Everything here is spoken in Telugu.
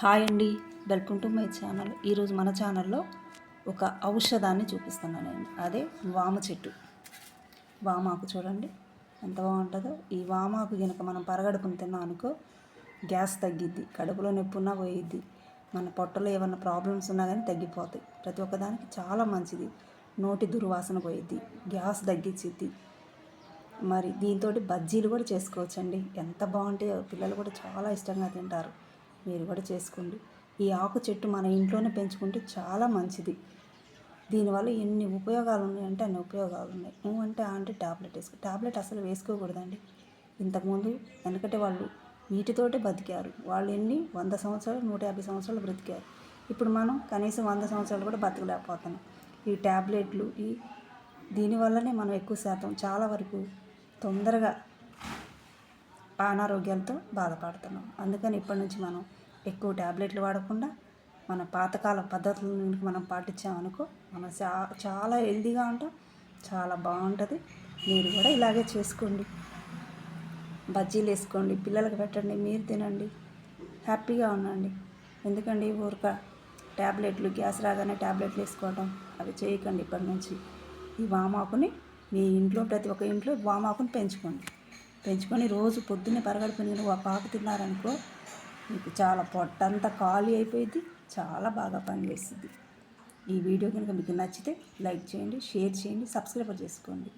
హాయ్ అండి. Welcome to my channel. ఈరోజు మన ఛానల్లో ఒక ఔషధాన్ని చూపిస్తున్నాను నేను. అదే వామ చెట్టు. వామాకు చూడండి. ఎంత బాగుంటుందో. ఈ వామాకు కనుక మనం పరగడుపుని తిన్నాం అనుకో గ్యాస్ తగ్గిద్ది కడుపులో నొప్పి ఉన్నా పోయిద్ది. మన పొట్టలో ఏమైనా ప్రాబ్లమ్స్ ఉన్నా కానీ తగ్గిపోతాయి. ప్రతి ఒక్కదానికి చాలా మంచిది. నోటి దుర్వాసన పోయిద్ది గ్యాస్ తగ్గించిద్ది మరి దీంతో బజ్జీలు కూడా చేసుకోవచ్చండి. ఎంత బాగుంటాయో పిల్లలు కూడా చాలా ఇష్టంగా తింటారు. మీరు కూడా చేసుకోండి. ఈ ఆకు చెట్టు మన ఇంట్లోనే పెంచుకుంటే చాలా మంచిది. దీనివల్ల ఎన్ని ఉపయోగాలు ఉన్నాయంటే అన్ని ఉపయోగాలు ఉన్నాయి నువ్వు అంటే ఆ అంటే టాబ్లెట్ వేసుకో. టాబ్లెట్ అసలు వేసుకోకూడదండి. ఇంతకుముందు వెనకటి వాళ్ళు వీటితోటే బతికారు. వాళ్ళు ఎన్ని? వంద సంవత్సరాలు నూట యాభై సంవత్సరాలు బ్రతికారు. ఇప్పుడు మనం కనీసం వంద సంవత్సరాలు కూడా బతకలేకపోతున్నాం. ఈ ట్యాబ్లెట్లు ఈ దీనివల్లనే మనం ఎక్కువ శాతం చాలా వరకు తొందరగా అనారోగ్యాలతో బాధపడుతున్నాం. అందుకని ఇప్పటి నుంచి మనం ఎక్కువ ట్యాబ్లెట్లు వాడకుండా మన పాతకాల పద్ధతుల నుండి మనం పాటించామనుకో మనం చా చాలా హెల్దీగా ఉంటాం చాలా బాగుంటుంది. మీరు కూడా ఇలాగే చేసుకోండి. బజ్జీలు వేసుకోండి పిల్లలకు పెట్టండి మీరు తినండి. హ్యాపీగా ఉండండి. ఎందుకండి ఊరక ట్యాబ్లెట్లు గ్యాస్ రాగానే ట్యాబ్లెట్లు వేసుకోవడం అవి చేయకండి ఇప్పటి నుంచి. ఈ వామాకుని మీ ఇంట్లో ప్రతి ఒక్క ఇంట్లో వామాకుని పెంచుకోండి. పెంచుకొని రోజు పొద్దున్నే పరగడిపోయిన ఒక పాకు తిన్నారనుకో మీకు చాలా పొట్టంతా ఖాళీ అయిపోయింది. చాలా బాగా పనిచేస్తుంది ఈ వీడియో కనుక మీకు నచ్చితే లైక్ చేయండి షేర్ చేయండి సబ్స్క్రైబ్ చేసుకోండి.